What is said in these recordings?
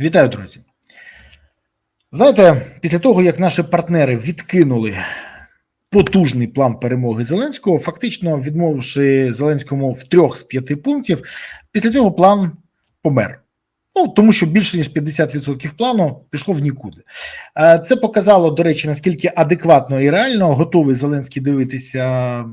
Вітаю, друзі. Знаєте, після того, як наші партнери відкинули потужний план перемоги Зеленського, фактично відмовивши Зеленському в трьох з п'яти пунктів, після цього план помер. Ну, тому що більше ніж 50% плану пішло в нікуди. Е, Це показало, до речі, наскільки адекватно і реально готовий Зеленський дивитися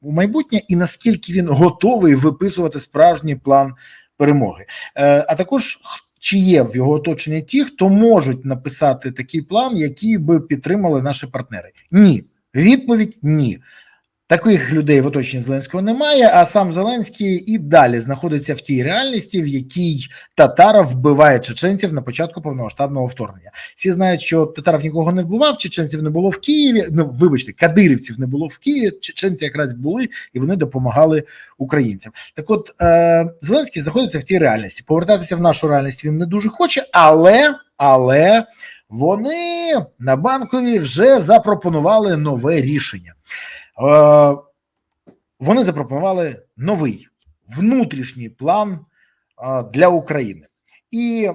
у майбутнє, і наскільки він готовий виписувати справжній план перемоги. Е, А також чи є в його оточенні ті, хто можуть написати такий план, який би підтримали наші партнери? Ні. Відповідь ні. Таких людей в оточенні Зеленського немає, а сам Зеленський і далі знаходиться в тій реальності, в якій Татаров вбиває чеченців на початку повномасштабного вторгнення. Всі знають, що Татаров нікого не вбивав, чеченців не було в Києві. Ну вибачте, кадирівців не було в Києві. Чеченці якраз були і вони допомагали українцям. Так, от е, Зеленський знаходиться в тій реальності. Повертатися в нашу реальність він не дуже хоче, але але. Вони на банкові вже запропонували нове рішення. Е, Вони запропонували новий внутрішній план е, для України. І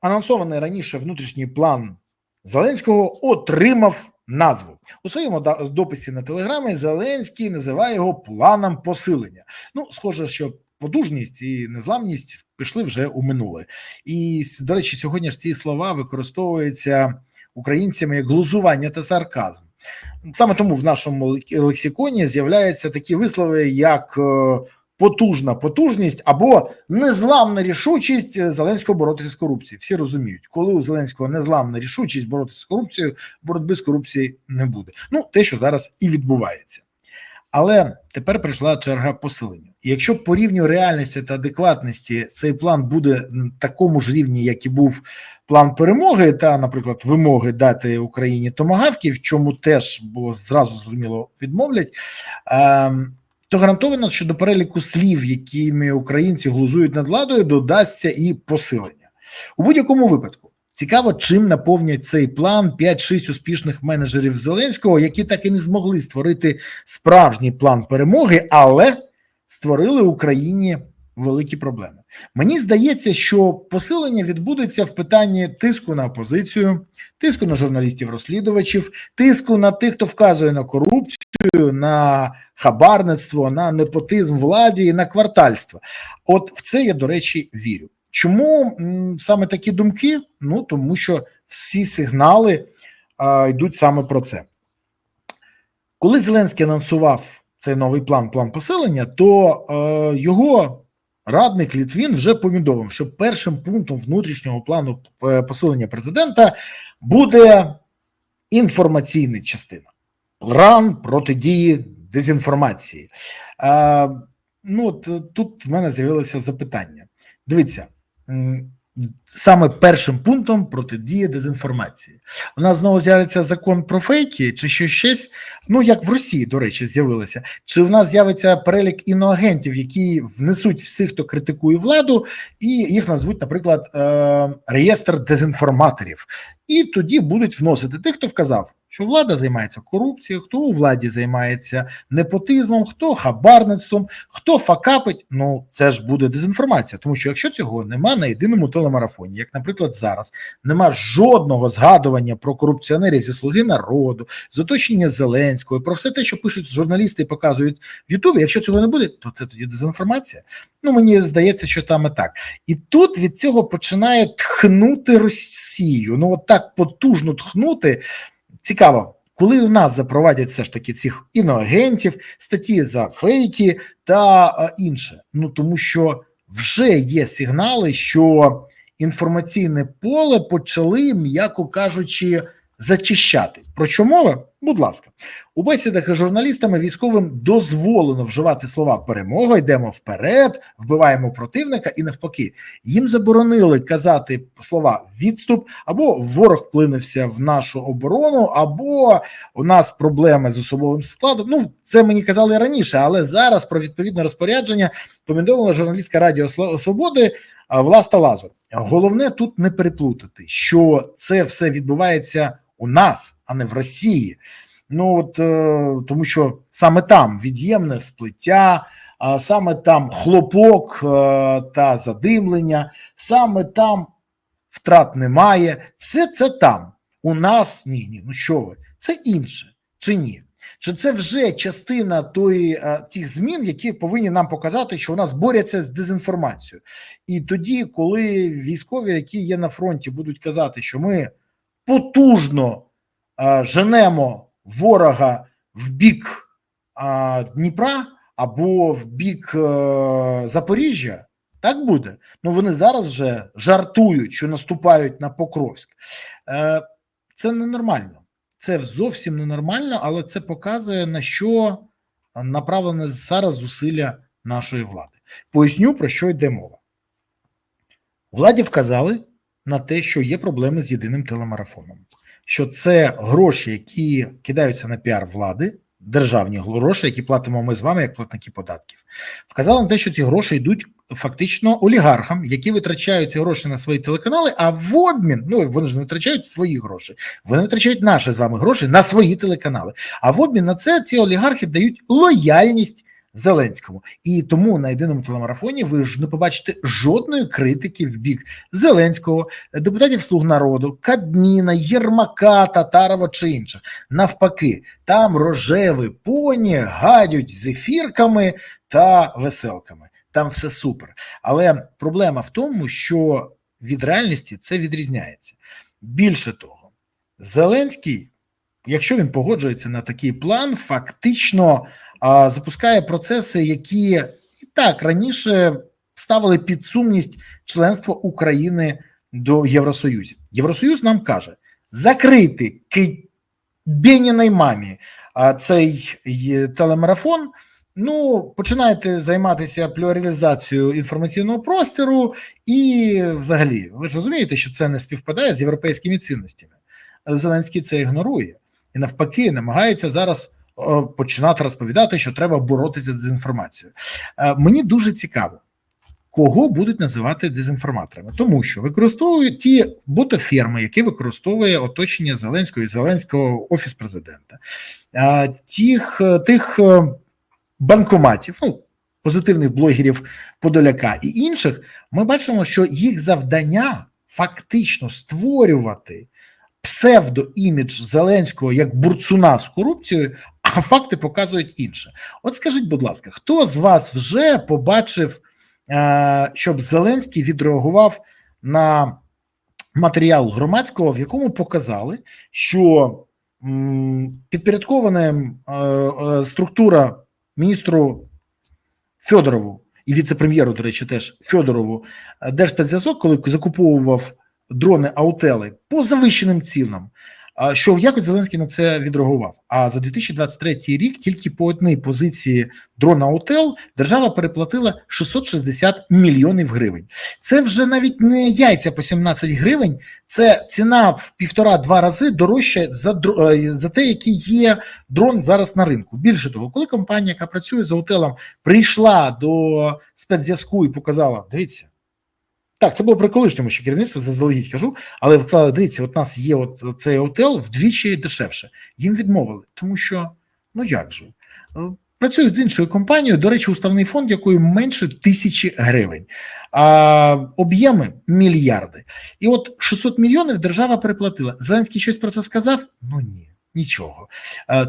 анонсований раніше внутрішній план Зеленського отримав назву у своєму дописі на телеграмі. Зеленський називає його планом посилення. Ну, схоже, що подужність і незламність пішли вже у минуле. І до речі, сьогодні ж ці слова використовуються українцями як глузування та сарказм. Саме тому в нашому лек- лексиконі з'являються такі вислови, як е, потужна потужність або незламна рішучість е, Зеленського боротися з корупцією. Всі розуміють, коли у Зеленського незламна рішучість боротися з корупцією, боротьби з корупцією не буде. Ну, те, що зараз і відбувається. Але тепер прийшла черга посилення. І якщо по рівню реальності та адекватності цей план буде на такому ж рівні, як і був план перемоги, та, наприклад, вимоги дати Україні томагавки, в чому теж було зразу зрозуміло відмовлять, ем, то гарантовано, що до переліку слів, якими українці глузують над владою, додасться і посилення. У будь-якому випадку. Цікаво, чим наповнять цей план 5-6 успішних менеджерів Зеленського, які так і не змогли створити справжній план перемоги, але створили Україні великі проблеми. Мені здається, що посилення відбудеться в питанні тиску на опозицію, тиску на журналістів-розслідувачів, тиску на тих, хто вказує на корупцію, на хабарництво, на непотизм владі і на квартальство. От в це я, до речі, вірю. Чому саме такі думки? Ну тому що всі сигнали а, йдуть саме про це. Коли Зеленський анонсував цей новий план, план посилення, то е, його радник Літвін вже повідомив, що першим пунктом внутрішнього плану е, посилення президента буде інформаційна частина план протидії дезінформації. Е, ну, тут в мене з'явилося запитання. Дивіться, саме першим пунктом протидія дезінформації. У нас знову з'явиться закон про фейки, чи що щось, ну як в Росії, до речі, з'явилося. Чи в нас з'явиться перелік іноагентів, які внесуть всіх, хто критикує владу, і їх назвуть, наприклад, е, реєстр дезінформаторів. І тоді будуть вносити тих, хто вказав, що влада займається корупцією, хто у владі займається непотизмом, хто хабарництвом, хто факапить. Ну це ж буде дезінформація. Тому що якщо цього нема на єдиному телемарафоні, як, наприклад, зараз нема жодного згадування про корупціонерів зі слуги народу, з оточення Зеленського, про все те, що пишуть журналісти і показують в Ютубі. Якщо цього не буде, то це тоді дезінформація. Ну мені здається, що там і так. І тут від цього починає тхнути Росію. Ну от так потужно тхнути. Цікаво, коли у нас запровадять все ж таки цих іноагентів, статті за фейки та е, інше. Ну тому що вже є сигнали, що інформаційне поле почали, м'яко кажучи, зачищати. Про що мова? Будь ласка, у бесідах із журналістами військовим дозволено вживати слова перемога, йдемо вперед, вбиваємо противника і навпаки. Їм заборонили казати слова відступ, або ворог вплинувся в нашу оборону, або у нас проблеми з особовим складом. Ну це мені казали раніше, але зараз про відповідне розпорядження повідомила журналістка Радіо Свободи Власта Лазур. Головне тут не переплутати, що це все відбувається у нас, а не в Росії. Ну от е, тому, що саме там від'ємне сплиття, саме там хлопок е, та задимлення, саме там втрат немає. Все це там. У нас ні, ні. Ну що ви? Це інше чи ні? Чи це вже частина тої тих змін, які повинні нам показати, що у нас борються з дезінформацією? І тоді, коли військові, які є на фронті, будуть казати, що ми потужно а, женемо ворога в бік а, Дніпра або в бік Запоріжжя, так буде. Ну вони зараз вже жартують, що наступають на Покровськ. Е, Це ненормально. Це зовсім ненормально, але це показує на що направлене зараз зусилля нашої влади. Поясню про що йде мова. Владі вказали на те, що є проблеми з єдиним телемарафоном, що це гроші, які кидаються на піар влади, державні гроші, які платимо ми з вами як платники податків. Вказали на те, що ці гроші йдуть фактично олігархам, які витрачають ці гроші на свої телеканали. А в обмін, ну вони ж не витрачають свої гроші, вони витрачають наші з вами гроші на свої телеканали. А в обмін на це ці олігархи дають лояльність. Зеленському і тому на єдиному телемарафоні ви ж не побачите жодної критики в бік Зеленського, депутатів Слуг народу, Кабміна, Єрмака, Татарова чи інших. Навпаки, там рожеві поні гадють з ефірками та веселками. Там все супер. Але проблема в тому, що від реальності це відрізняється. Більше того, Зеленський, якщо він погоджується на такий план, фактично а, запускає процеси, які і так раніше ставили під сумність членство України до Євросоюзу. Євросоюз нам каже закрити Беніній мамі а, цей телемарафон. Ну, починаєте займатися плюралізацією інформаційного простору, і взагалі, ви ж розумієте, що це не співпадає з європейськими цінностями. Зеленський це ігнорує і навпаки намагається зараз починати розповідати, що треба боротися з дезінформацією. Е, мені дуже цікаво, кого будуть називати дезінформаторами, тому що використовують ті ботоферми, які використовує оточення Зеленського і Зеленського офіс президента, е, тих тих банкоматів, ну позитивних блогерів Подоляка і інших, ми бачимо, що їх завдання фактично створювати псевдоімідж Зеленського як бурцуна з корупцією, а факти показують інше. От скажіть, будь ласка, хто з вас вже побачив, щоб Зеленський відреагував на матеріал громадського, в якому показали, що підпорядкована структура міністру Федорову і віце-прем'єру, до речі, теж Федорову Держспецзв'язок, коли закуповував дрони Аутели по завищеним цінам, що якось Зеленський на це відреагував. А за 2023 рік тільки по одній позиції дрона Аутел держава переплатила 660 мільйонів гривень. Це вже навіть не яйця по 17 гривень, це ціна в півтора-два рази дорожча за за те, який є дрон зараз на ринку. Більше того, коли компанія, яка працює з Аутелом, прийшла до спецзв'язку і показала: дивіться. Так, це було при колишньому ще керівництво, заздалегідь кажу, але сказали, дивіться, от у нас є от цей готел вдвічі дешевше. Їм відмовили, тому що ну як же працюють з іншою компанією, до речі, уставний фонд, якої менше тисячі гривень, а об'єми мільярди. І от 600 мільйонів держава переплатила. Зеленський щось про це сказав? Ну ні. Нічого.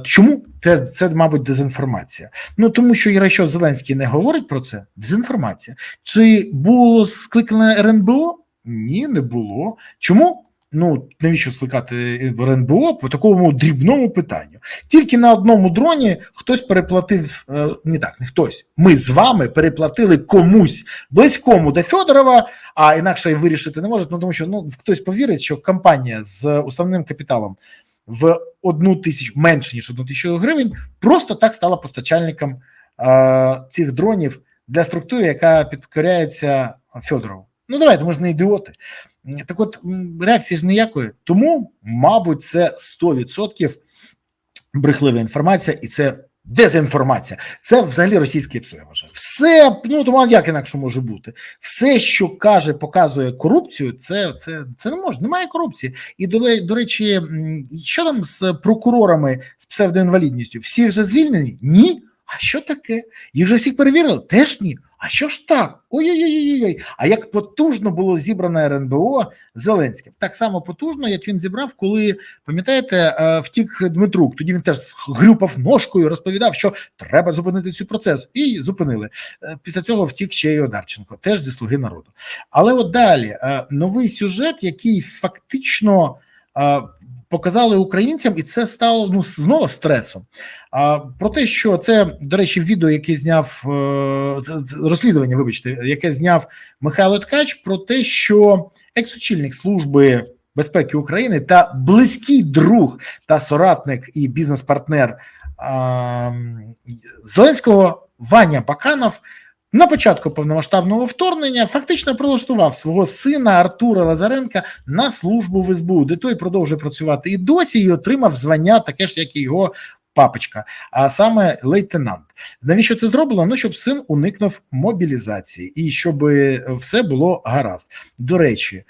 Чому це, це, мабуть, дезінформація? Ну тому що якщо Зеленський не говорить про це, дезінформація. Чи було скликане РНБО? Ні, не було. Чому? Ну навіщо скликати РНБО по такому дрібному питанню? Тільки на одному дроні хтось переплатив не так, не хтось. Ми з вами переплатили комусь близькому до Федорова, а інакше вирішити не можуть. Ну тому що ну хтось повірить, що компанія з уставним капіталом в одну тисячу менше ніж одну тисячу гривень, просто так стала постачальником е, цих дронів для структури, яка підкоряється Федорову. Ну давайте, ми ж не ідіоти. Так, от реакції ж ніякої, тому, мабуть, це 100% брехлива інформація, і це Дезінформація, це взагалі російське ПСО, я вважаю. Все, ну тому як інакше може бути. Все, що каже, показує корупцію, це це, це не може. Немає корупції. І до, до речі, що там з прокурорами з псевдоінвалідністю? Всі вже звільнені? Ні. А що таке? Їх же всіх перевірили? Теж ні. А що ж так? Ой-ой-ой. А як потужно було зібране РНБО Зеленським? Так само потужно, як він зібрав, коли пам'ятаєте, е, втік Дмитрук. Тоді він теж грюпав ножкою, розповідав, що треба зупинити цей процес, і зупинили. Е, Після цього втік ще й Одарченко, теж зі слуги народу. Але от далі е, новий сюжет, який фактично. Показали українцям, і це стало ну знову стресом. А про те, що це, до речі, відео, яке зняв це- розслідування, вибачте, яке зняв Михайло Ткач, про те, що екс-очільник служби безпеки України та близький друг та соратник і бізнес-партнер Зеленського Ваня Баканов на початку повномасштабного вторгнення фактично прилаштував свого сина Артура Лазаренка на службу в СБУ, де той продовжує працювати і досі і отримав звання, таке ж, як і його папочка, а саме лейтенант. Навіщо це зроблено? Ну, щоб син уникнув мобілізації і щоб все було гаразд. До речі,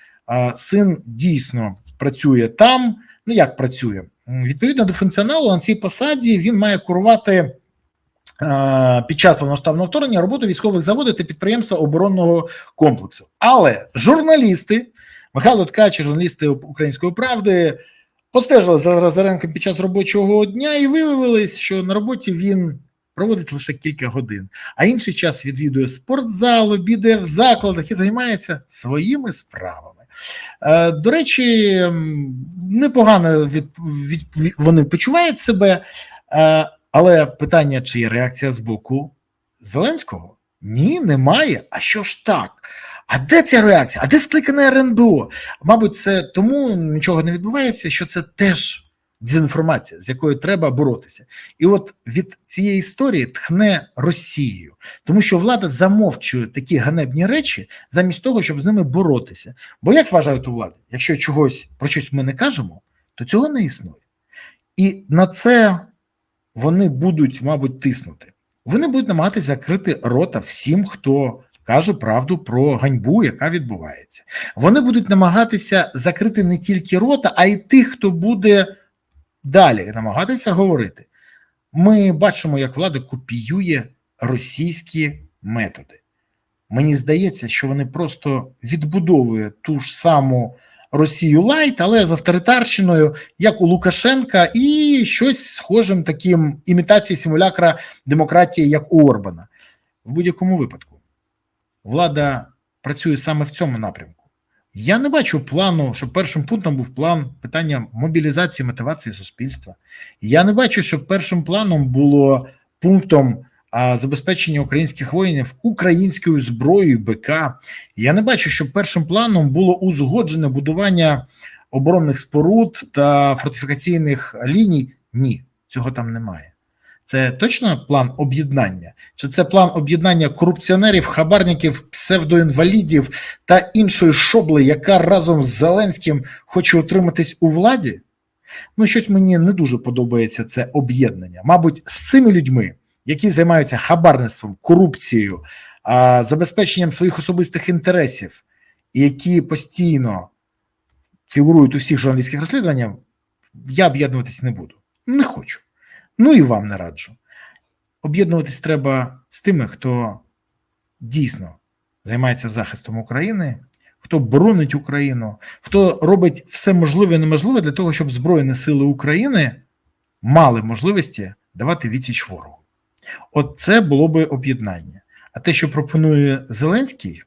син дійсно працює там. Ну як працює? Відповідно до функціоналу на цій посаді він має курувати. Е, Під час повноштабного вторгнення роботу військових заводів та підприємства оборонного комплексу. Але журналісти, Михайло Ткач, журналісти Української правди, Постежили за Лазаренком під час робочого дня і виявилось, що на роботі він проводить лише кілька годин, а інший час відвідує спортзал, обідає в закладах і займається своїми справами. Е, До речі, непогано від, від, від- вони почувають себе, е, але питання, чи є реакція з боку Зеленського? Ні, немає. А що ж так? А де ця реакція? А де скликане РНБО? Мабуть, це тому нічого не відбувається, що це теж дезінформація, з якою треба боротися. І от від цієї історії тхне Росією, тому що влада замовчує такі ганебні речі замість того, щоб з ними боротися. Бо як вважають у влади, якщо чогось про щось ми не кажемо, то цього не існує. І на це вони будуть, мабуть, тиснути. Вони будуть намагатися закрити рота всім, хто каже правду про ганьбу, яка відбувається. Вони будуть намагатися закрити не тільки рота, а й тих, хто буде далі намагатися говорити. Ми бачимо, як влада копіює російські методи. Мені здається, що вони просто відбудовують ту ж саму Росію Лайт, але з авторитарщиною, як у Лукашенка, і щось схожим таким імітації симулякра демократії, як у Орбана. В будь-якому випадку влада працює саме в цьому напрямку. Я не бачу плану, щоб першим пунктом був план питання мобілізації, мотивації суспільства. Я не бачу, щоб першим планом було пунктом забезпечення українських воїнів українською зброєю БК. Я не бачу, щоб першим планом було узгоджене будування оборонних споруд та фортифікаційних ліній. Ні, цього там немає. Це точно план об'єднання? Чи це план об'єднання корупціонерів, хабарників, псевдоінвалідів та іншої шобли, яка разом з Зеленським хоче утриматись у владі? Ну, щось мені не дуже подобається це об'єднання. Мабуть, з цими людьми, які займаються хабарництвом, корупцією, забезпеченням своїх особистих інтересів, які постійно фігурують у всіх журналістських розслідуваннях, я об'єднуватись не буду. Не хочу. Ну і вам не раджу. Об'єднуватись треба з тими, хто дійсно займається захистом України, хто боронить Україну, хто робить все можливе і неможливе для того, щоб Збройні сили України мали можливості давати відсіч ворогу. От це було би об'єднання. А те, що пропонує Зеленський,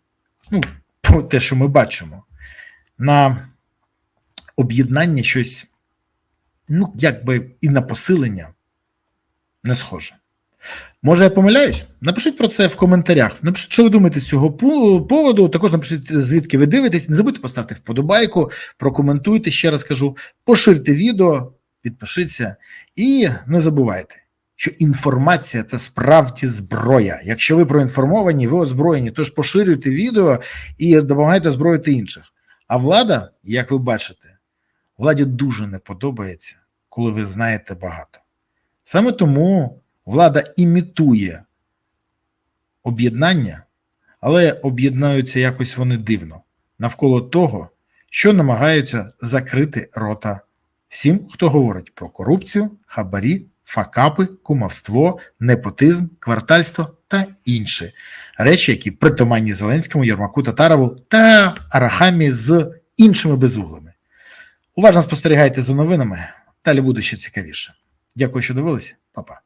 ну, про те, що ми бачимо, на об'єднання щось, ну, якби і на посилення не схоже. Може, я помиляюсь? Напишіть про це в коментарях. Напишіть, що ви думаєте з цього поводу. Також напишіть, звідки ви дивитесь. Не забудьте поставити вподобайку, прокоментуйте, ще раз кажу, поширте відео, підпишіться і не забувайте, що інформація це справді зброя. Якщо ви проінформовані, ви озброєні, тож поширюйте відео і допомагайте озброїти інших. А влада, як ви бачите, владі дуже не подобається, коли ви знаєте багато. Саме тому влада імітує об'єднання, але об'єднаються якось вони дивно навколо того, що намагаються закрити рота всім, хто говорить про корупцію, хабарі, факапи, кумовство, непотизм, квартальство та інші речі, які притаманні Зеленському, Єрмаку Татарову та Арахамі з іншими безуглими. Уважно спостерігайте за новинами. Далі буде ще цікавіше. Дякую, що дивилися. Па-па.